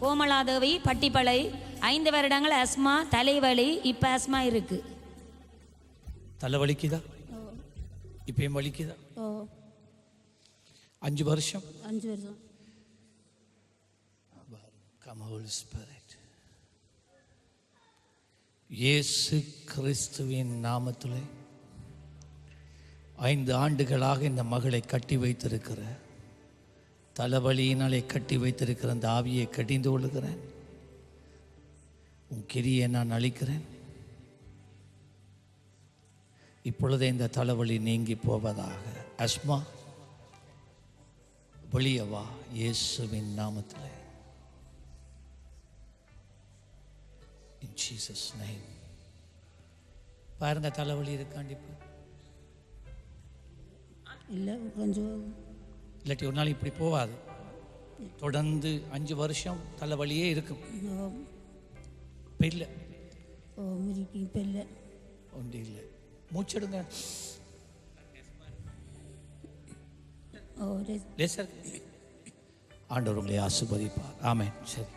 கோமலாதேவி பட்டிப்பளை ஐந்து வருடங்கள் அஸ்மா தலைவலி இப்போ அஸ்மா இருக்கு. தலை வலிக்குதா இப்பயும் வலிக்குதா? அஞ்சு வருஷம்? அஞ்சு வருஷம். இயேசு கிறிஸ்துவின் நாமத்திலே ஐந்து ஆண்டுகளாக இந்த மகளை கட்டி வைத்திருக்கிற தலைவலியினாலே கட்டி வைத்திருக்கிற அந்த ஆவியை கடிந்து கொள்ளுகிறேன். உன் கிரியை நான் அழிக்கிறேன். இப்பொழுதே இந்த தலைவலி நீங்கி போவதாக. அஸ்மா வெளியவா இயேசுவின் நாமத்தில். இன் ஜீசஸ் நைம் பாருங்க தலைவலி இருக்காண்டி இப்போ இல்லை கொஞ்சம் இல்லாட்டி ஒரு நாள் இப்படி போகாது தொடர்ந்து அஞ்சு வருஷம் தலைவலியே இருக்கும். இப்போ இல்லை இப்போ இல்லை. ஒன்று இல்லை மூச்செடுங்க ஆண்டவர் உங்களை ஆசுபதிப்பார் ஆமென். சரி.